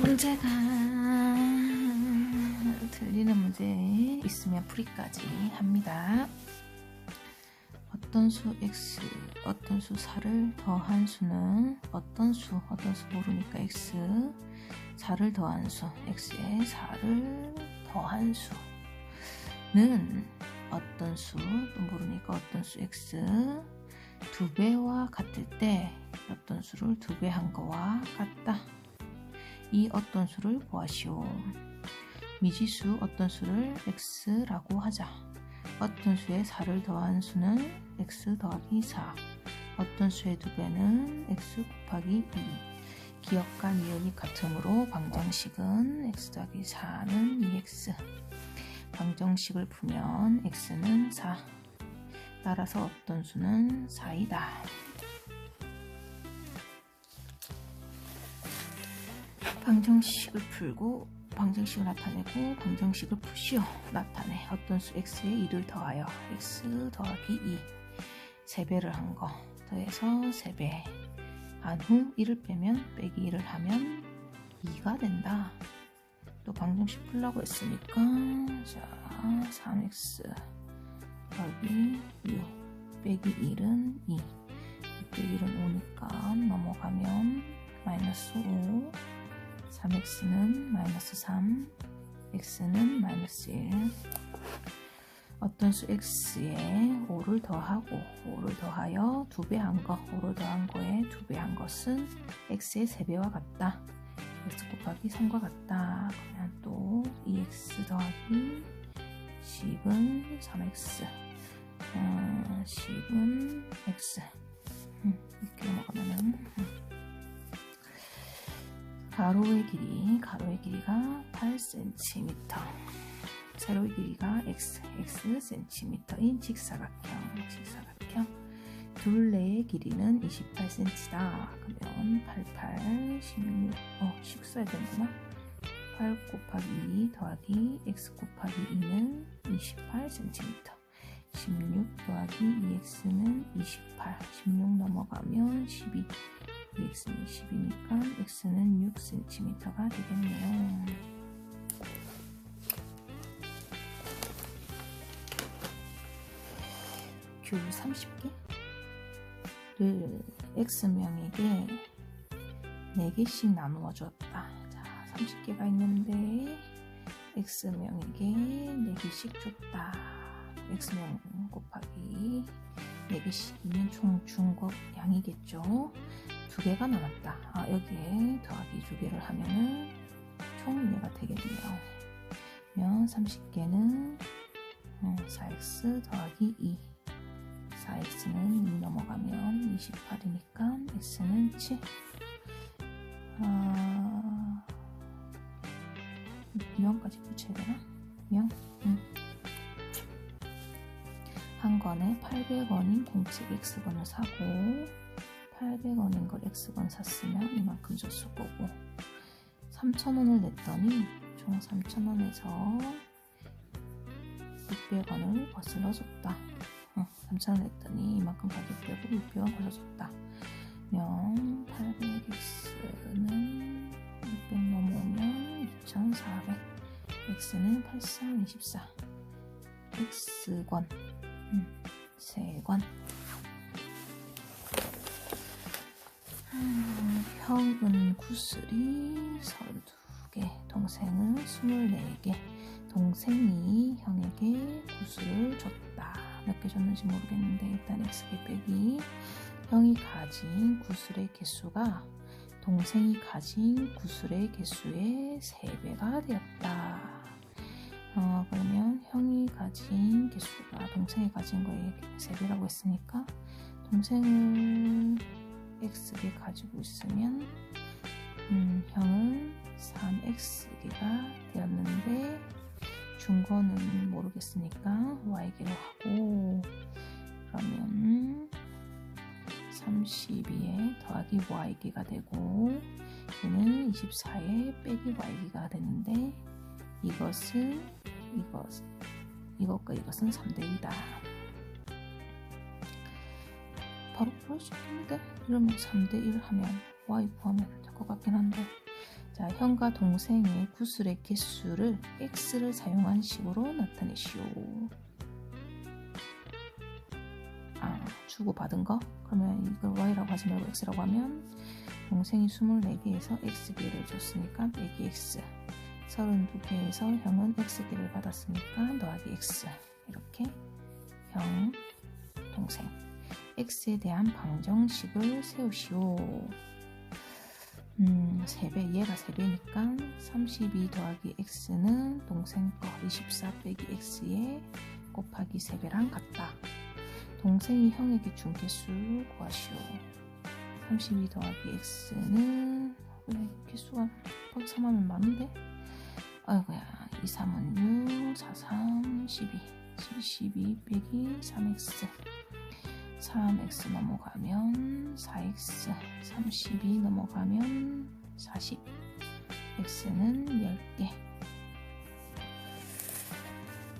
문제가 들리는 문제 있으면 풀이까지 합니다. 어떤 수 x, 어떤 수 4를 더한 수는 어떤 수, 어떤 수 모르니까 x, 4를 더한 수, x에 4를 더한 수는 어떤 수, 또 모르니까 어떤 수 x, 두 배와 같을 때 어떤 수를 두 배 한 거와 같다. 이 어떤 수를 구하시오. 미지수 어떤 수를 x라고 하자. 어떤 수에 4를 더한 수는 x 더하기 4. 어떤 수의 두 배는 x 곱하기 2. 기억과 니은이 같으므로 방정식은 x 더하기 4는 2x. 방정식을 풀면 x는 4. 따라서 어떤 수는 4이다. 방정식을 풀고 방정식을 나타내고 방정식을 푸시오. 나타내. 어떤 수 x에 2를 더하여 x 더하기 2 3배를 한 거. 더해서 3배. 한후 1을 빼면 빼기 1을 하면 2가 된다. 또 방정식 풀라고 했으니까 자 3x 더하기 6 빼기 1은 2 빼기 1은 5니까 넘어가면 마이너스 5 3x는 마이너스 3, x는 마이너스 1. 어떤 수 x에 5를 더하고 5를 더하여 2배 한 거, 5를 더한 거에 2배 한 것은 x의 3배와 같다. x 곱하기 3과 같다. 그러면 또 2x 더하기 10은 3x, 어, 10은 x. 음, 이렇게 넘어가면은 음. 가로의 길이, 가로의 길이가 8cm, 세로의 길이가 x, x cm인 직사각형, 직사각형. 둘레의 길이는 28cm다. 그러면 88, 16, 어, 10 써야 되는구나. 8 곱하기 2 더하기 x 곱하기 2는 28cm. 16 더하기 2x는 28, 16 넘어가면 12. X는 10이니까 x는 6cm가 되겠네요. 귤 30개를 x명에게 4개씩 나누어 줬다. 자, 30개가 있는데 x명에게 4개씩 줬다. x명 곱하기 4개씩이면 총 중국 양이겠죠. 두 개가 남았다. 아, 여기에 더하기 두 개를 하면은 총 얘가 되겠네요. 그러면 30개는 4x 더하기 2 4x는 2 넘어가면 28이니까 x는 7 아, 명까지 붙여야 되나? 명? 응. 한 권에 800원인 공책 x권을 사고 800원인 걸 X건 샀으면 이만큼 줬을 거고 3,000원을 냈더니 총 3,000원에서 600원을 거슬러 줬다. 어, 3,000원 냈더니 이만큼 가격 빼고 600원 거슬러 줬다. 면 800X는 600 넘어오면 2,400 X는 8324 X권 음, 3권 형은 구슬이 32개, 동생은 24개. 동생이 형에게 구슬을 줬다. 몇 개 줬는지 모르겠는데 일단 x개 빼기 형이 가진 구슬의 개수가 동생이 가진 구슬의 개수의 3배가 되었다. 어, 그러면 형이 가진 개수가 동생이 가진 거에 3배라고 했으니까 동생을 x개 가지고 있으면 음, 형은 3x개가 되었는데 중거는 모르겠으니까 y개로 하고 그러면 32에 더하기 y개가 되고 얘는 24에 빼기 y개가 되는데 이것은 이것 이것과 이것은 3대 2다. 바로 풀 수 있는데? 이러면 3대1 하면 y 구하면 될 것 같긴 한데. 자, 형과 동생의 구슬의 개수를 x를 사용한 식으로 나타내시오. 아, 주고 받은 거? 그러면 이걸 y라고 하지 말고 x라고 하면 동생이 24개에서 x개를 줬으니까 빼기 x. 32개에서 형은 x개를 받았으니까 더하기 x. 이렇게 형, 동생 x에 대한 방정식을 세우시오. 음, 3배, 얘가 3배니까 32 더하기 x는 동생 거 24 빼기 x에 곱하기 3배랑 같다. 동생이 형에게 준 개수 구하시오. 32 더하기 x는 왜 개수가 거기 3하면 많은데? 아이고야 2, 3은 6, 4, 3, 12 12, 12 빼기 3x 3x 넘어가면 4x 32 넘어가면 40 x는 10개.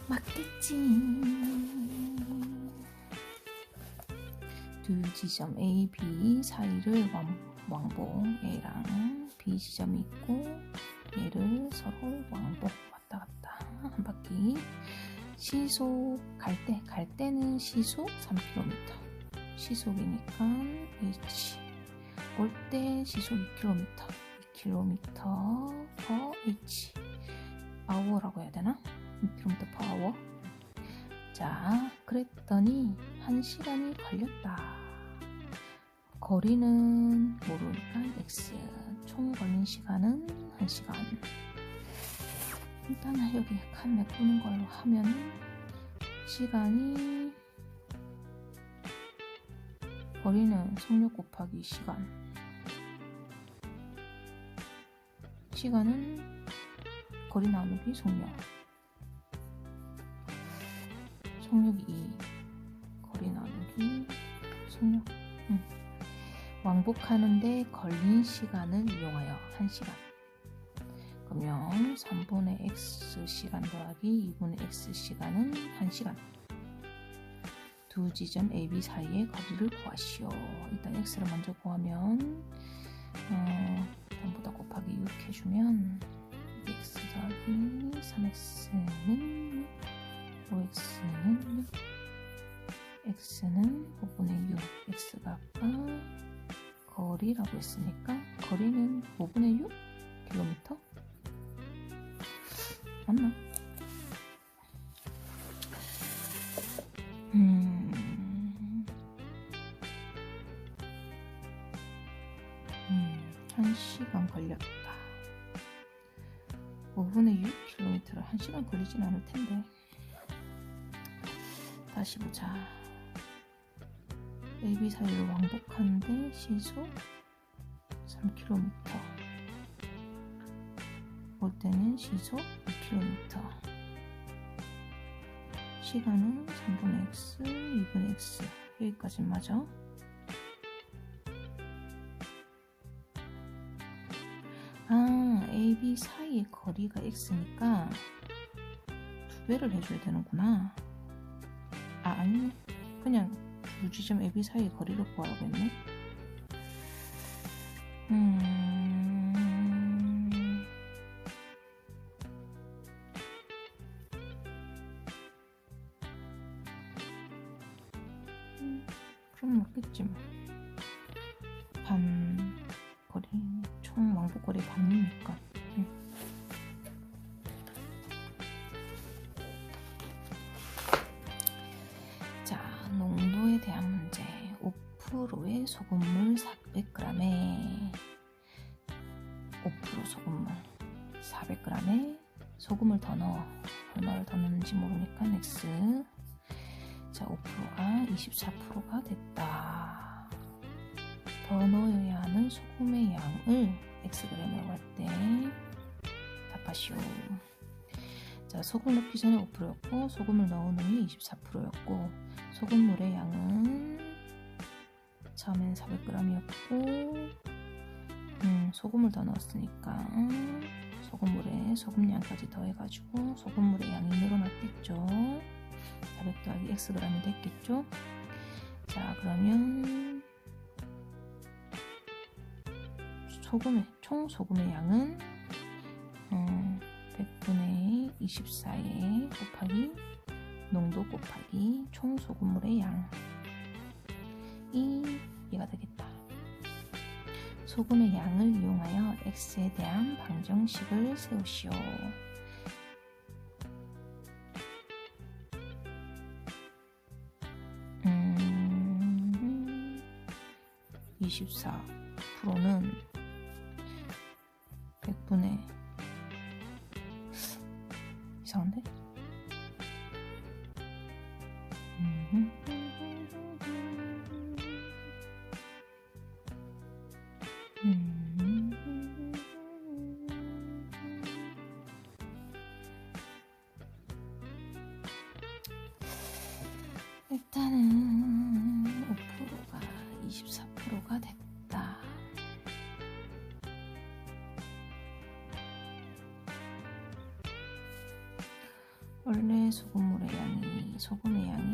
맞겠지. 두 지점 A, B 사이를 왕, 왕복 A랑 B 지점이 있고 얘를 서로 왕복 왔다 갔다. 한 바퀴 시속 갈 때, 갈 때는 시속 3km 시속이니까 H. 올 때 시속 2km 2km per H. 아워라고 해야 되나? 2km per hour 자 그랬더니 1시간이 걸렸다. 거리는 모르니까 X 총 걸린 시간은 1시간. 일단 여기 칸 메꾸는 걸로 하면 시간이 거리는 속력 곱하기 시간. 시간은 거리 나누기 속력. 속력이 2 거리 나누기 속력. 응. 왕복하는데 걸린 시간을 이용하여 1시간. 그러면 3분의 x 시간 더하기 2분의 x 시간은 1시간 두 지점 AB 사이의 거리를 구하시오 일단 x를 먼저 구하면 어, 전부 다 곱하기 6 해주면 x 더하기 3x는 5x는 6 x는 5분의 6 x가 아까 거리라고 했으니까 거리는 5분의 6 킬로미터 맞나? 1시간 걸렸다. 5분의 6km를 1시간 걸리진 않을 텐데. 다시 보자. AB 사이를 왕복하는데 시속 3km 올 때는 시속 2km 시간은 3분의 x, 2분의 x. 여기까지 맞아? 아, AB 사이의 거리가 x니까 두 배를 해줘야 되는구나. 아, 아니네. 그냥 두 지점 AB 사이의 거리를 구하라고 했네. 음... 5%의 소금물 400g에 5% 소금물 400g에 소금을 더 넣어. 얼마를 더 넣는지 모르니까 X. 자, 5%가 24%가 됐다. 더 넣어야 하는 소금의 양을 xg으로 할때 답하시오. 자, 소금 넣기 전에 5%였고 소금을 넣은 후에 24%였고 소금물의 양은 처음엔 400g이었고 음, 소금을 더 넣었으니까 소금물에 소금량까지 더해가지고 소금물의 양이 늘어났겠죠. 400 더하기 xg이 됐겠죠. 자 그러면 소금의 총 소금의 양은 어, 100분의 24에 곱하기 농도 곱하기 총 소금물의 양. 이 얘가 되겠다. 소금의 양을 이용하여 x에 대한 방정식을 세우시오. 음, 24%는 100분의 이상한데? 소금물의 양이 소금의 양이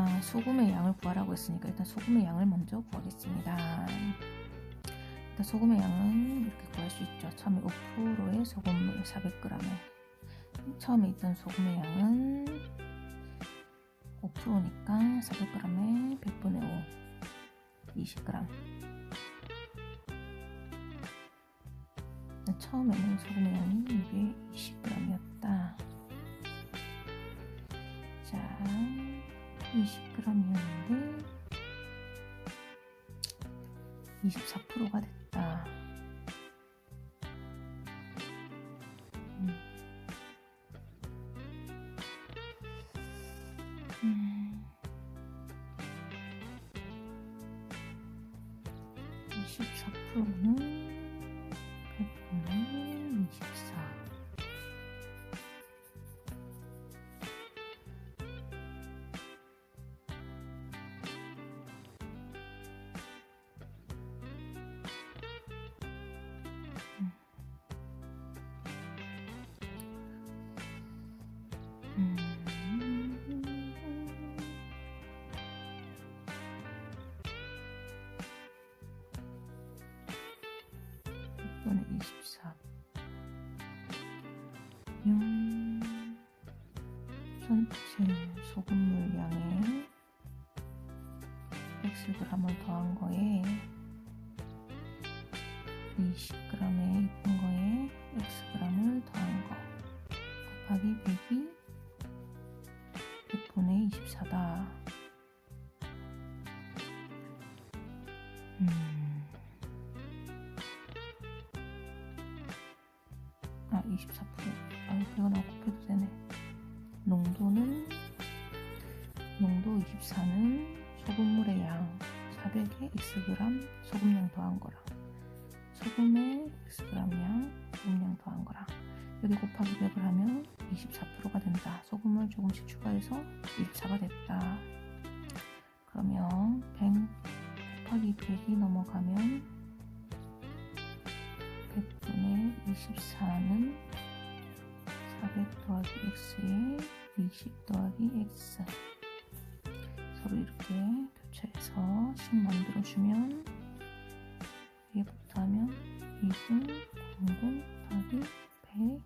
아, 소금의 양을 구하라고 했으니까 일단 소금의 양을 먼저 구하겠습니다. 일단 소금의 양은 이렇게 구할 수 있죠. 처음에 5%의 소금물 400g에 처음에 있던 소금의 양은 5%니까 400g에 100분의 5 20g 처음에는 소금의 양이 이게 20g 20g이었는데 24%가 됐다. 소금물 양에 110g을 더한 거에 20g에 이쁜 거에 Xg을 더한 거. 곱하기 100이 100분의 24다. 100이 넘어가면 100분의 24는 400 더하기 x에 20 더하기 x. 서로 이렇게 교체해서 10 만들어주면 얘부터 하면 2분 00 더하기 100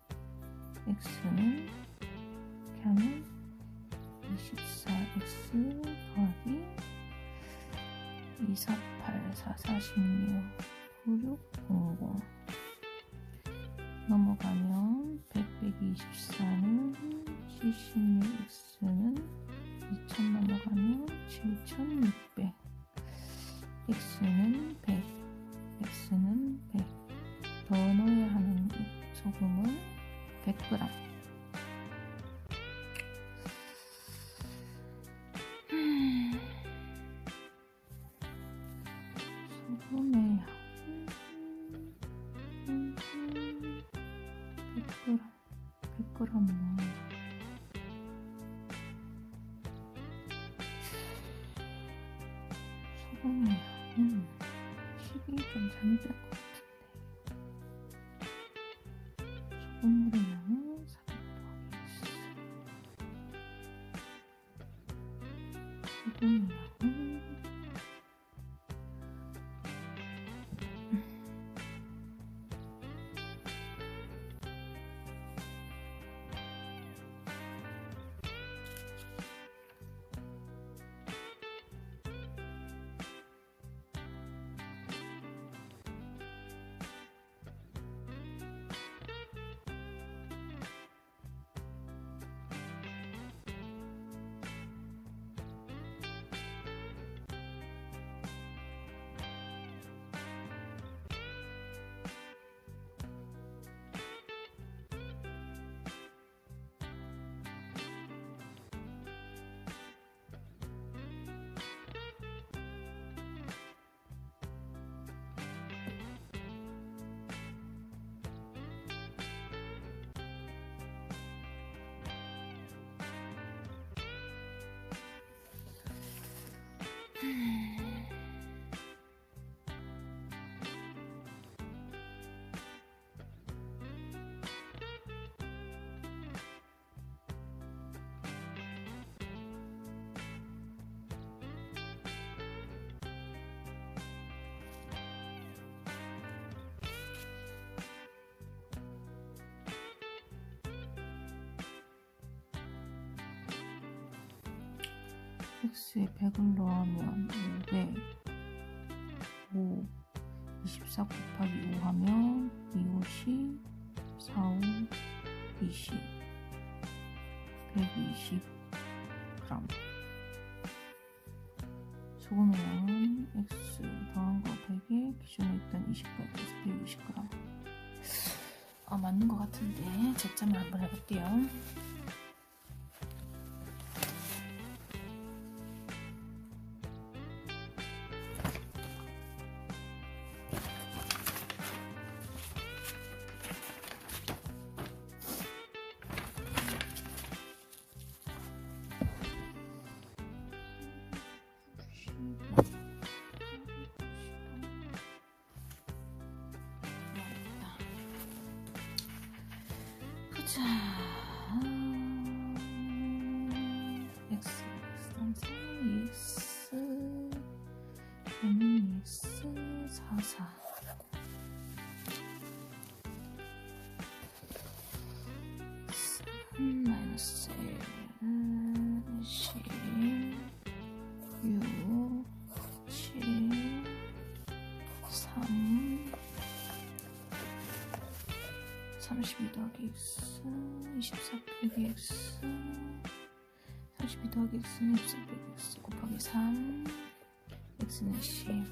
x는 이렇게 하면 24x 더하기 248 4416 9600 넘어가면 100 24는 76x는 2000 넘어가면 7600 소금의 양은 12좀 잘못 될것 같은데. 소금물의 Mm-hmm. X에 100을 넣으면 500 5 24 곱하기 5 하면 250 4 5 20 120 g 소금의 양은 x 더한 거 100에 기존에 있던 20g에서 120g 아 맞는 것 같은데. 제점을 한번 해볼게요 32 더하기 x 24 빼기 x 32 더하기 x는 24 빼기 x 곱하기 3 x는 10